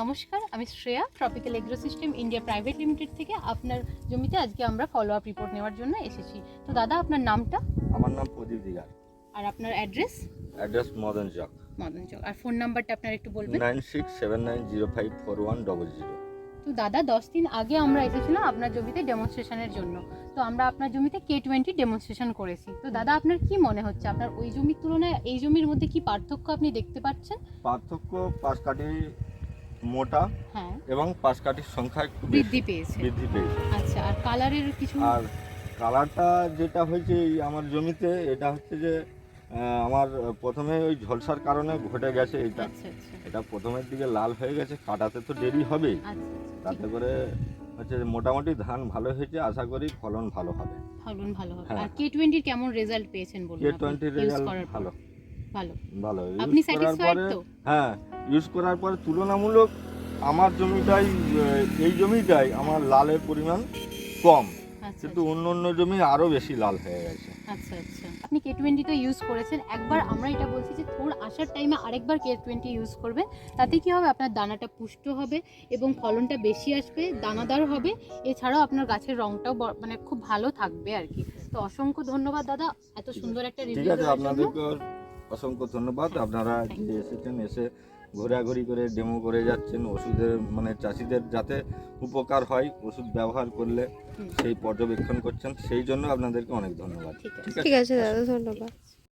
নমস্কার আমি Shreya tropical agro system India private limited থেকে আপনার জমিতে আজকে আমরা ফলো আপ রিপোর্ট নেওয়ার জন্য এসেছি। তো দাদা আপনার নামটা? আমার নাম প্রদীপ দিগার। আর আপনার অ্যাড্রেস অ্যাড্রেস মদন চক। মদন চক। আর ফোন নাম্বারটা আপনার একটু বলবেন? Nine six seven nine zero five four one double zero তো দাদা দশ দিন আগে আমরা এসেছিলাম আপনার জমিতে ডেমনস্ট্রেশনের জন্য। তো আমরা আপনার জমিতে কে টোয়েন্টি ডেমনস্ট্রেশন করেছি। তো দাদা আপনার কি মনে হচ্ছে? আপনার ওই জমির তুলনায় এই জমির মধ্যে কি পার্থক্য আপনি দেখতে পাচ্ছেন? পার্থক্য পাঁচ কাঠি মোটা হ্যাঁ। এবং পাঁচ কাঠির সংখ্যা একটু বৃদ্ধি পেয়েছে। বৃদ্ধি পেয়েছে। আচ্ছা আর কালারের কিছু? আর কালারটা যেটা হয়েছে এই আমার জমিতে এটা হচ্ছে যে আমার প্রথমে ওই ঝলসার কারণে ঘটে গেছে এটা আচ্ছা আচ্ছা। এটা প্রথমের দিকে লাল হয়ে গেছে কাটাতে তো দেরি হবেই আচ্ছা আচ্ছা তাতে করে হচ্ছে মোটামুটি ধান ভালো হয়েছে আশা করি ফলন ভালো হবে। ফলন ভালো হবে। হ্যাঁ। আর কে টোয়েন্টির কেমন রেজাল্ট পেয়েছেন বলুন কে টোয়েন্টির রেজাল্ট ভালো। ভালো। ভালো আপনি স্যাটিসফাইড তো? হ্যাঁ ইউজ করার পরে তুলনামূলক আমার জমিটাই এই জমিটাই আমার লালের পরিমাণ কম। আচ্ছা কিন্তু অন্য অন্য জমি আরও বেশি লাল হয়ে গেছে। আচ্ছা আচ্ছা। আপনি কে টোয়েন্টি তো ইউজ করেছেন। একবার আমরা এটা বলছি যে থোড় আসার টাইমে আরেকবার কে টোয়েন্টি ইউজ করবেন। তাতে কি হবে? আপনার দানাটা পুষ্ট হবে এবং ফলনটা বেশি আসবে দানাদার হবে। এছাড়াও আপনার গাছের রংটাও মানে খুব ভালো থাকবে আর কি। তো অসংখ্য ধন্যবাদ দাদা। এত সুন্দর একটা রিভিউ আপনাদেরকে অসংখ্য ধন্যবাদ। আপনারা যে এসেছেন এসে ঘোরাঘুরি করে ডেমো করে যাচ্ছেন। ওষুধের মানে চাষিদের যাতে উপকার হয় ওষুধ ব্যবহার করলে সেই পর্যবেক্ষণ করছেন। সেই জন্য আপনাদেরকে অনেক ধন্যবাদ। ঠিক আছে দাদা ধন্যবাদ।